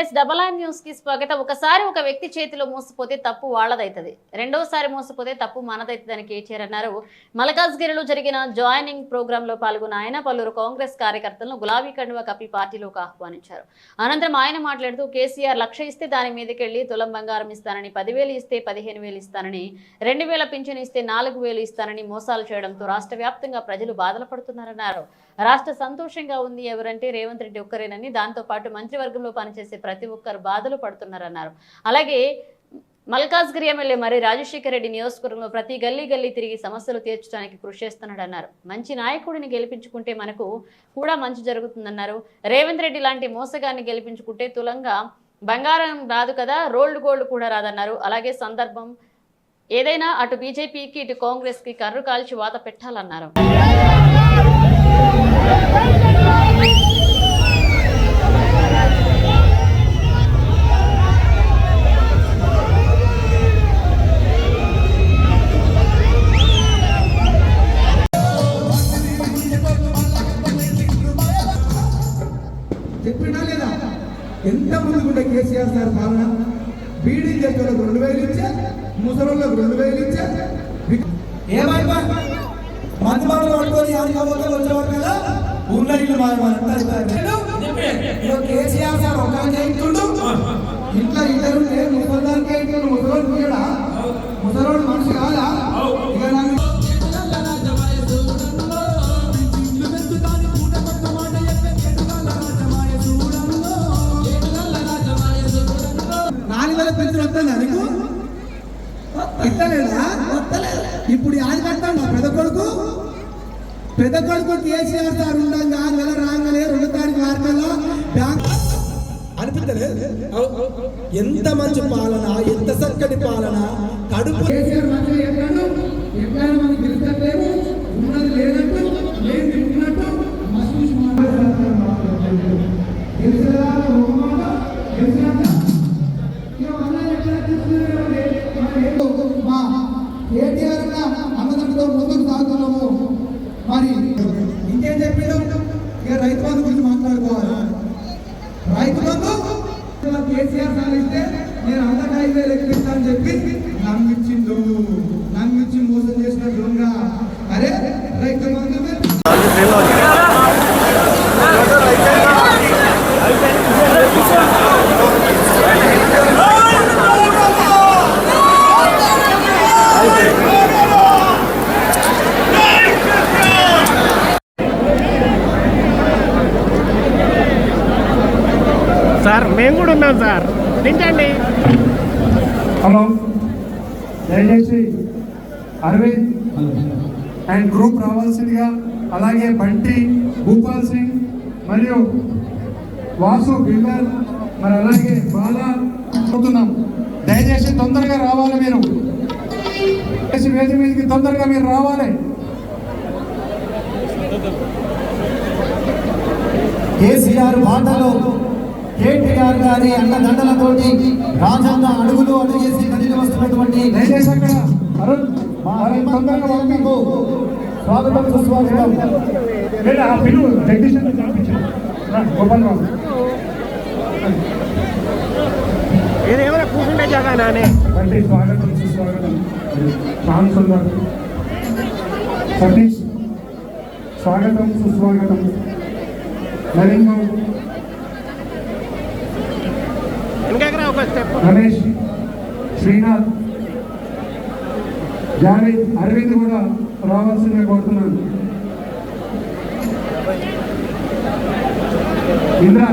Yes double are న్యూస్కి స్వాగతం. ఒకసారి ఒక వ్యక్తి చేతిలో మోసపోతే తప్పు వాళ్ళదైతుంది. రెండవసారి మోసపోతే తప్పు మనదైతదని కేటీఆర్ అన్నారు. మలకాజ్గిరిలో జరిగిన జాయినింగ్ ప్రోగ్రామ్లో పాల్గొన్న ఆయన పలువురు కాంగ్రెస్ కార్యకర్తలను గులాబీ కండువా కప్పి పార్టీలోకి ఆహ్వానించారు. అనంతరం ఆయన మాట్లాడుతూ కేసీఆర్ లక్ష ఇస్తే దాని మీదకెళ్ళి తులం బంగారం ఇస్తానని పదివేలు ఇస్తే పదిహేను వేలు ఇస్తానని రెండు వేల పింఛను ఇస్తే నాలుగు వేలు ఇస్తానని మోసాలు చేయడంతో రాష్ట్ర వ్యాప్తంగా ప్రజలు బాధలు పడుతున్నారన్నారు. రాష్ట్ర సంతోషంగా ఉంది ఎవరంటే రేవంత్ రెడ్డి ఒక్కరేనని. దాంతోపాటు మంత్రివర్గంలో పనిచేసే ప్రతి ఒక్కరు బాధలు పడుతున్నారన్నారు. అలాగే మల్కాజ్గిరి ఎమ్మెల్యే మరి రాజశేఖర రెడ్డి నియోజకవర్గంలో ప్రతి గల్లీ గల్లీ తిరిగి సమస్యలు తీర్చడానికి కృషి చేస్తున్నాడన్నారు. మంచి నాయకుడిని గెలిపించుకుంటే మనకు కూడా మంచి జరుగుతుందన్నారు. రేవంత్ రెడ్డి లాంటి మోసగాన్ని గెలిపించుకుంటే తులంగా బంగారం రాదు కదా రోల్డ్ గోల్డ్ కూడా రాదన్నారు. అలాగే సందర్భం ఏదైనా అటు బీజేపీకి ఇటు కాంగ్రెస్కి కర్రు కాల్చి వాత పెట్టాలన్నారు. చెప్పినా లేదా? ఎంత ముందుకుంటే కేసీఆర్ సార్ పాలన? బీడీ చేతులకు రెండు వేలు ఇచ్చా ముసలోళ్ళకు రెండు వేలు ఇచ్చా? ఏమైపా మాటలు పట్టుకొని ఆడిపోతే వచ్చేవాడు కదా? ఇల్లు కేసీఆర్ సార్ ఒక చేయించుండు ఇంట్లో ఇద్దరు ఇంట్లో ముసలోడు కొడుకు కేసీఆర్ సార్ ఉండగా నెల రాగానే రెండు తారీఖు వార్తల్లో బ్యాంక్ అనిపించలేదు ఎంత మంచి పాలన ఎంత చక్కటి పాలన కడుపు కేసీఆర్ మంచిగా చెప్పాడు. ఎక్కడ మనకి గెలుస్తలేము ఉన్నది లేనట్టు లేని ఉన్నట్టు మా కేటీఆర్ అన్న అన్నదండతో ముందుకు సాగుతున్నాము. మరి ఇంకేం చెప్పాడు ఇక రైతు బంధు గురించి మాట్లాడుకోవాలి రైతు బంధు కేసీఆర్ సార్ ఇస్తే నేను అందరికి ఐదు వేలు ఎక్కువ అని చెప్పి నన్ను ఇచ్చిండు నన్ను ఇచ్చి మోసం చేసిన దొంగ. అరే రైతు మందు సార్ మేము కూడా ఉన్నాం సార్. తింటండి. దయచేసి అరవింద్ అండ్ గ్రూప్ రావాల్సిందిగా అలాగే బంటి భూపాల్ సింగ్ మరియు వాసు బిల్డర్ మరి అలాగే బాలా అవుతున్నాం దయచేసి తొందరగా రావాలి మీరు. వేది మీదకి తొందరగా మీరు రావాలి. కేసీఆర్ బాటలో కేటీఆర్ గారి అన్నదండలతోటి రాజన్న అడుగులు అడుగేసి కదిలి వస్తున్నటువంటి స్వాగతం సుస్వాగతం. ఏమైనా కూర్చుంటే జాగా నానే? బండి స్వాగతం సుస్వాగతం. రామ్ సుందర్ సతీష్ స్వాగతం సుస్వాగతం. నవీన్ రమేష్ శ్రీనాథ్ జావేద్ అరవింద్ కూడా రావాల్సిందిగా కోరుతున్నాను. ఇంద్ర.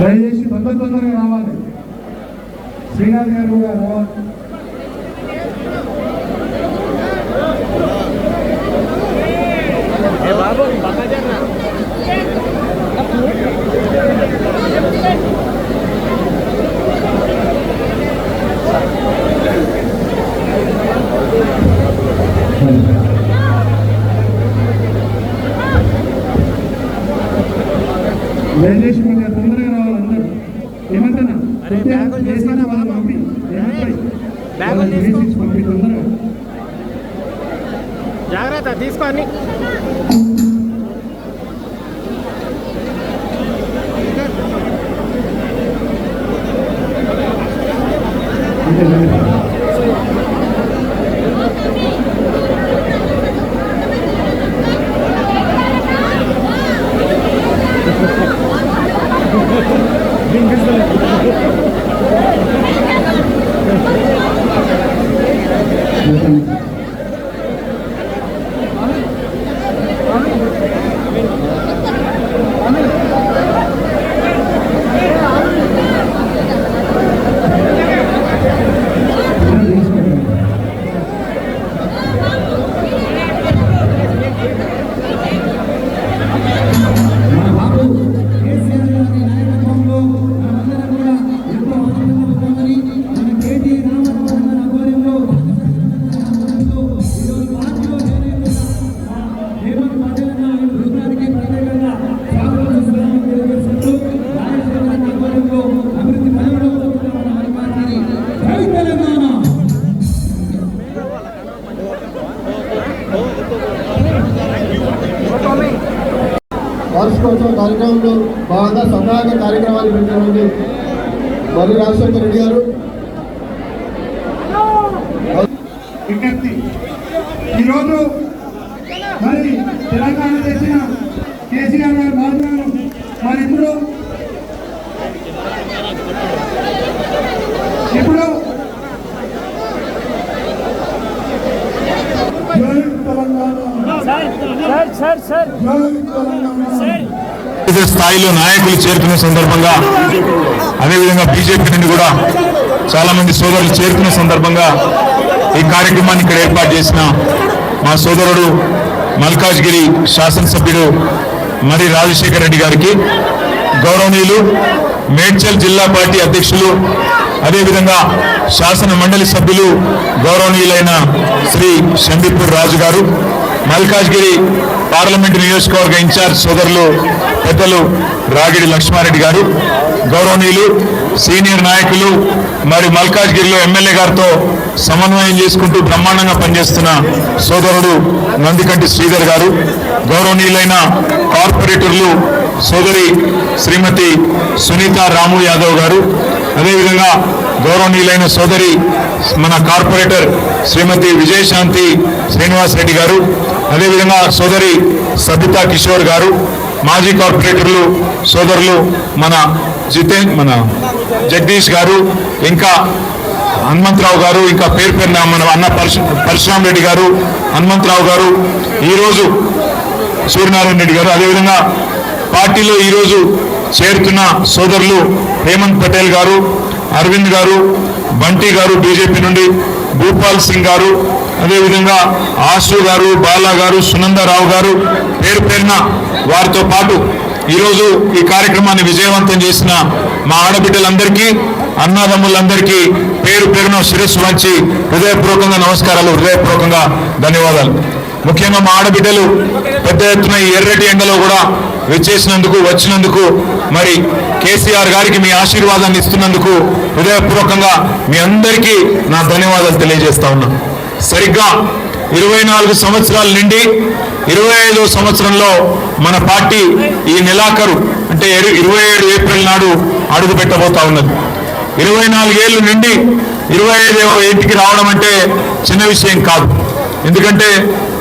దయచేసి తొందర తొందరగా రావాలి. శ్రీనాథ్ గారు కూడా రావాలి. తీసుకో అన్ని కార్యక్రమంలో భాగంగా సన్నాహక కార్యక్రమాలు పెట్టినటువంటి మరి రాజశేఖర రెడ్డి గారు. విజ్ఞప్తి. ఈరోజు మరి తెలంగాణ తెచ్చిన కేసీఆర్ గారు మాట్లాడారు మరి ఇప్పుడు ఇప్పుడు తెలంగాణ. తెలంగాణ స్థాయిలో నాయకులు చేరుకునే సందర్భంగా అదేవిధంగా బీజేపీ నుండి కూడా చాలా మంది సోదరులు చేరుకునే సందర్భంగా ఈ కార్యక్రమాన్ని ఇక్కడ ఏర్పాటు చేసిన మా సోదరుడు మల్కాజ్గిరి శాసనసభ్యుడు మరి రాజశేఖర రెడ్డి గారికి గౌరవనీయులు మేడ్చల్ జిల్లా పార్టీ అధ్యక్షులు అదేవిధంగా శాసన మండలి సభ్యులు గౌరవనీయులైన శ్రీ షంబీపూర్ రాజు గారు మల్కాజ్గిరి పార్లమెంటు నియోజకవర్గ ఇన్ఛార్జ్ సోదరులు పెద్దలు రాగిడి లక్ష్మారెడ్డి గారు గౌరవనీయులు సీనియర్ నాయకులు మరి మల్కాజ్గిరిలో ఎమ్మెల్యే గారితో సమన్వయం చేసుకుంటూ బ్రహ్మాండంగా పనిచేస్తున్న సోదరుడు నందికంటి శ్రీధర్ గారు గౌరవనీయులైన కార్పొరేటర్లు సోదరి శ్రీమతి సునీత రాము యాదవ్ గారు అదేవిధంగా గౌరవనీయులైన సోదరి మన కార్పొరేటర్ శ్రీమతి విజయశాంతి శ్రీనివాస్ రెడ్డి గారు అదేవిధంగా సోదరి సబితా కిషోర్ గారు మాజీ కార్పొరేటర్లు సోదరులు మన జితేన్ మన జగదీష్ గారు ఇంకా హనుమంతరావు గారు ఇంకా పేరు పేరున మన అన్న పరశు రెడ్డి గారు హనుమంతరావు గారు ఈరోజు సూర్యనారాయణ రెడ్డి గారు అదేవిధంగా పార్టీలో ఈరోజు చేరుతున్న సోదరులు హేమంత్ పటేల్ గారు అరవింద్ గారు బంటి గారు బీజేపీ నుండి భూపాల్ సింగ్ గారు అదేవిధంగా ఆసు గారు బాలా గారు సునందరావు గారు పేరు పేరున వారితో పాటు ఈరోజు ఈ కార్యక్రమాన్ని విజయవంతం చేసిన మా ఆడబిడ్డలందరికీ అన్నదమ్ములందరికీ పేరు పేరున శిరస్సు వంచి హృదయపూర్వకంగా నమస్కారాలు హృదయపూర్వకంగా ధన్యవాదాలు. ముఖ్యంగా మా ఆడబిడ్డలు పెద్ద ఎత్తున ఈ ఎర్రటి ఎండలో కూడా వచ్చేసినందుకు వచ్చినందుకు మరి కేసీఆర్ గారికి మీ ఆశీర్వాదాన్ని ఇస్తున్నందుకు హృదయపూర్వకంగా మీ అందరికీ నా ధన్యవాదాలు తెలియజేస్తా ఉన్నా. సరిగ్గా ఇరవై నాలుగు సంవత్సరాల నుండి ఇరవై ఐదో సంవత్సరంలో మన పార్టీ ఈ నెలాఖరు అంటే ఇరవై ఏడు ఏప్రిల్ నాడు అడుగు పెట్టబోతా ఉన్నది. ఇరవై నాలుగేళ్ళు నుండి ఇరవై ఐదు ఇంటికి రావడం అంటే చిన్న విషయం కాదు. ఎందుకంటే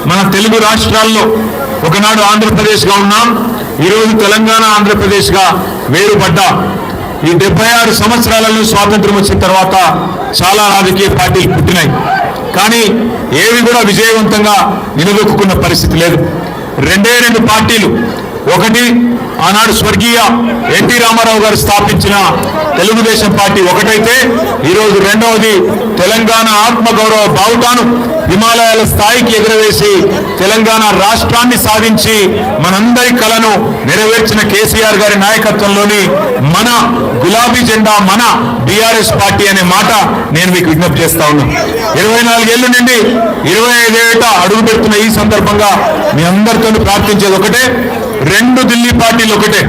మన తెలుగు రాష్ట్రాల్లో ఒకనాడు ఆంధ్రప్రదేశ్గా ఉన్నాం ఈరోజు తెలంగాణ ఆంధ్రప్రదేశ్గా వేరుపడ్డ ఈ డెబ్బై ఆరు సంవత్సరాలలో స్వాతంత్రం వచ్చిన తర్వాత చాలా రాజకీయ పార్టీలు పుట్టినాయి. కానీ ఏవి కూడా విజయవంతంగా నిలదొక్కున్న పరిస్థితి లేదు. రెండే రెండు పార్టీలు ఒకటి ఆనాడు స్వర్గీయ ఎన్టీ రామారావు గారు స్థాపించిన తెలుగుదేశం పార్టీ ఒకటైతే ఈరోజు రెండవది తెలంగాణ ఆత్మగౌరవ బావుటాను. హిమాలయాల స్థాయికి ఎగురవేసి తెలంగాణ రాష్ట్రాన్ని సాధించి మనందరి కలను నెరవేర్చిన కేసీఆర్ గారి నాయకత్వంలోని మన గులాబీ జెండా మన బీఆర్ఎస్ పార్టీ అనే మాట నేను మీకు విజ్ఞప్తి చేస్తా ఉన్నాను ఇరవై నాలుగేళ్ళ నుండి ఇరవై ఐదేట అడుగు పెడుతున్న ఈ సందర్భంగా మీ అందరితో ప్రార్థించేది ఒకటే రెండు ఢిల్లీ పార్టీలు ఒకటే.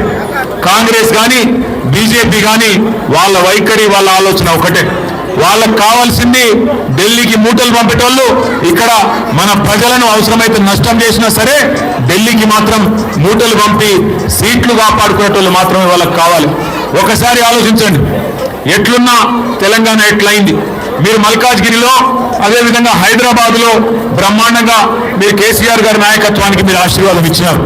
కాంగ్రెస్ కానీ బీజేపీ కానీ వాళ్ళ వైఖరి వాళ్ళ ఆలోచన ఒకటే. వాళ్ళకు కావాల్సింది ఢిల్లీకి మూటలు పంపేటోళ్ళు ఇక్కడ మన ప్రజలను అవసరమైతే నష్టం చేసినా సరే ఢిల్లీకి మాత్రం మూటలు పంపి సీట్లు కాపాడుకునేటోళ్ళు మాత్రమే వాళ్ళకి కావాలి. ఒకసారి ఆలోచించండి. ఎట్లున్నా తెలంగాణ ఎట్లయింది? మీరు మల్కాజ్గిరిలో అదేవిధంగా హైదరాబాద్లో బ్రహ్మాండంగా మీరు కేసీఆర్ గారి నాయకత్వానికి మీరు ఆశీర్వాదం ఇచ్చినారు.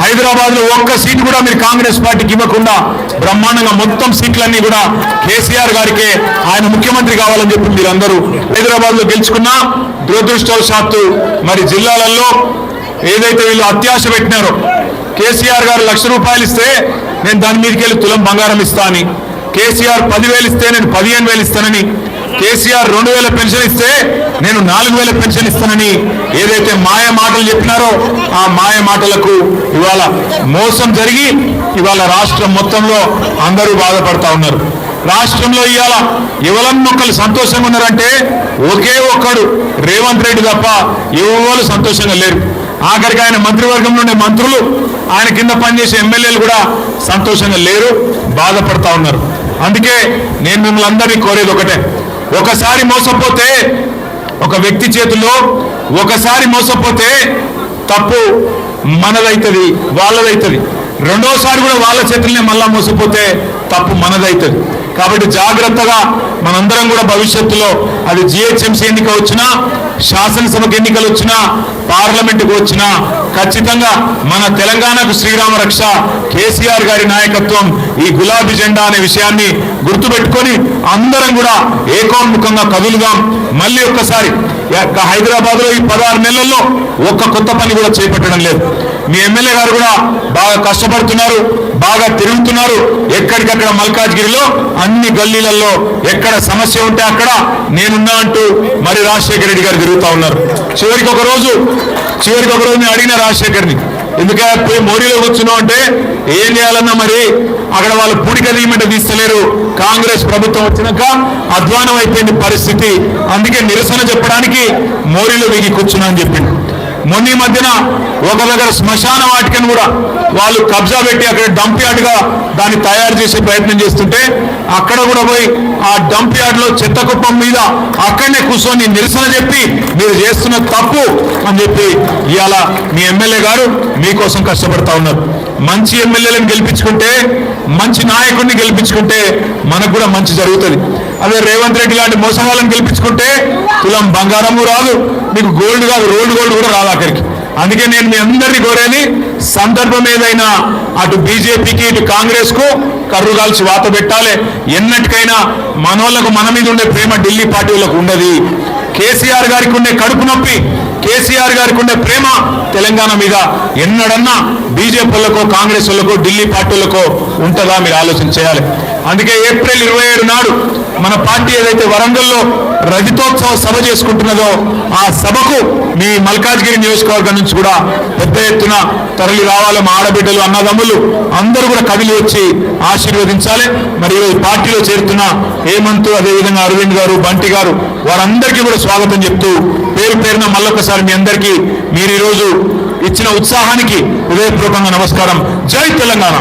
హైదరాబాద్లో ఒక్క సీట్ కూడా మీరు కాంగ్రెస్ పార్టీకి ఇవ్వకుండా బ్రహ్మాండంగా మొత్తం సీట్లన్నీ కూడా కేసీఆర్ గారికే ఆయన ముఖ్యమంత్రి కావాలని చెప్పి మీరందరూ హైదరాబాద్లో గెలుచుకున్నా దురదృష్టవశాత్తు మరి జిల్లాలలో ఏదైతే వీళ్ళు అత్యాశ పెట్టినారో కేసీఆర్ గారు లక్ష రూపాయలు ఇస్తే నేను దాని మీదకి వెళ్ళి తులం బంగారం ఇస్తా అని. కేసీఆర్ పదివేలు ఇస్తే నేను పదిహేను వేలు ఇస్తానని కేసీఆర్ రెండు వేల పెన్షన్ ఇస్తే నేను నాలుగు వేల పెన్షన్ ఇస్తానని ఏదైతే మాయ మాటలు చెప్పినారో ఆ మాయ మాటలకు ఇవాళ మోసం జరిగి ఇవాళ రాష్ట్రం మొత్తంలో అందరూ బాధపడతా ఉన్నారు. రాష్ట్రంలో ఇవాళ ఎవరన్నొక్కరు సంతోషంగా ఉన్నారంటే ఒకే ఒక్కడు రేవంత్ రెడ్డి తప్ప ఎవరు సంతోషంగా లేరు. ఆఖరికి ఆయన మంత్రివర్గంలో ఉండే మంత్రులు ఆయన కింద పనిచేసే ఎమ్మెల్యేలు కూడా సంతోషంగా లేరు బాధపడతా ఉన్నారు. అందుకే నేను మిమ్మల్ని అందరినీ కోరేది ఒకటే. ఒకసారి మోసపోతే ఒక వ్యక్తి చేతుల్లో ఒకసారి మోసపోతే తప్పు మనదైతుంది వాళ్ళదైతుంది. రెండోసారి కూడా వాళ్ళ చేతుల్నే మళ్ళా మోసపోతే తప్పు మనదైతుంది. కాబట్టి జాగ్రత్తగా మనందరం కూడా భవిష్యత్తులో అది జిహెచ్ఎంసీ ఎన్నిక వచ్చినా శాసనసభకు ఎన్నికలు వచ్చినా పార్లమెంటుకు వచ్చినా ఖచ్చితంగా మన తెలంగాణకు శ్రీరామ రక్ష కేసీఆర్ గారి నాయకత్వం ఈ గులాబీ జెండా అనే విషయాన్ని గుర్తుపెట్టుకొని అందరం కూడా ఏకోన్ముఖంగా కదులుదాం. మళ్ళీ ఒక్కసారి హైదరాబాద్లో ఈ పదహారు నెలల్లో ఒక్క కొత్త పని కూడా చేపట్టడం లేదు. మీ ఎమ్మెల్యే గారు కూడా బాగా కష్టపడుతున్నారు. బాగా తిరుగుతున్నారు. ఎక్కడికక్కడ మల్కాజ్గిరిలో అన్ని గల్లీలలో ఎక్కడ సమస్య ఉంటే అక్కడ నేనున్నా అంటూ మరి రాజశేఖర రెడ్డి గారు తిరుగుతా ఉన్నారు. చివరికి ఒక రోజు చివరికి ఒక రోజు నేను అడిగిన రాజశేఖర్ని ఎందుకంటే పోయి మోడీలో కూర్చున్నావు అంటే ఏం చేయాలన్నా మరి అక్కడ వాళ్ళు పూడిక తీయమంటే తీస్తలేరు. కాంగ్రెస్ ప్రభుత్వం వచ్చినాక అధ్వానం అయిపోయింది పరిస్థితి. అందుకే నిరసన చెప్పడానికి మోడీలో దిగి కూర్చున్నా అని చెప్పింది మొన్న మధ్యన ఒక దగ్గర శ్మశాన వాటికని కూడా వాళ్ళు కబ్జా పెట్టి అక్కడ డంప్ యార్డ్గా దాన్ని తయారు చేసే ప్రయత్నం చేస్తుంటే అక్కడ కూడా పోయి ఆ డంప్ యార్డ్లో చెత్త కుప్పం మీద అక్కడనే కూర్చొని నిరసన చెప్పి మీరు చేస్తున్న తప్పు అని చెప్పి ఇవాళ మీ ఎమ్మెల్యే గారు మీకోసం కష్టపడతా ఉన్నారు. మంచి ఎమ్మెల్యేలను గెలిపించుకుంటే మంచి నాయకుడిని గెలిపించుకుంటే మనకు కూడా మంచి జరుగుతుంది. అదే రేవంత్ రెడ్డి లాంటి మోసగాళ్ళని గెలిపించుకుంటే తులం బంగారము రాదు మీకు గోల్డ్ కాదు రోల్డ్ గోల్డ్ కూడా రాదు అక్కడికి అందుకే నేను మీ అందరినీ కోరేది సందర్భం ఏదైనా అటు బీజేపీకి ఇటు కాంగ్రెస్కు కర్రు కాల్చి వాత పెట్టాలి. ఎన్నటికైనా మనోళ్ళకు మన మీద ఉండే ప్రేమ ఢిల్లీ పార్టీలకు ఉండదు. కేసీఆర్ గారికి ఉండే కడుపు నొప్పి కేసీఆర్ గారికి ఉండే ప్రేమ తెలంగాణ మీద ఎన్నడన్నా బీజేపీ కాంగ్రెస్ వాళ్ళకో ఢిల్లీ పార్టీలకో ఉంటుందా మీరు ఆలోచన చేయాలి? అందుకే ఏప్రిల్ ఇరవై ఏడు నాడు మన పార్టీ ఏదైతే వరంగల్లో రజతోత్సవ సభ చేసుకుంటున్నదో ఆ సభకు మీ మల్కాజ్గిరి నియోజకవర్గం నుంచి కూడా పెద్ద ఎత్తున తరలి రావాలి. మా ఆడబిడ్డలు అన్నదమ్ములు అందరూ కూడా కదిలి వచ్చి ఆశీర్వదించాలి. మరియు పార్టీలో చేరుతున్న హేమంత్ అదేవిధంగా అరవింద్ గారు బంటి గారు వారందరికీ కూడా స్వాగతం చెప్తూ పేరు పేరున మళ్ళొకసారి మీ అందరికీ మీరు ఈరోజు ఇచ్చిన ఉత్సాహానికి హృదయపూర్వకంగా నమస్కారం. జై తెలంగాణ!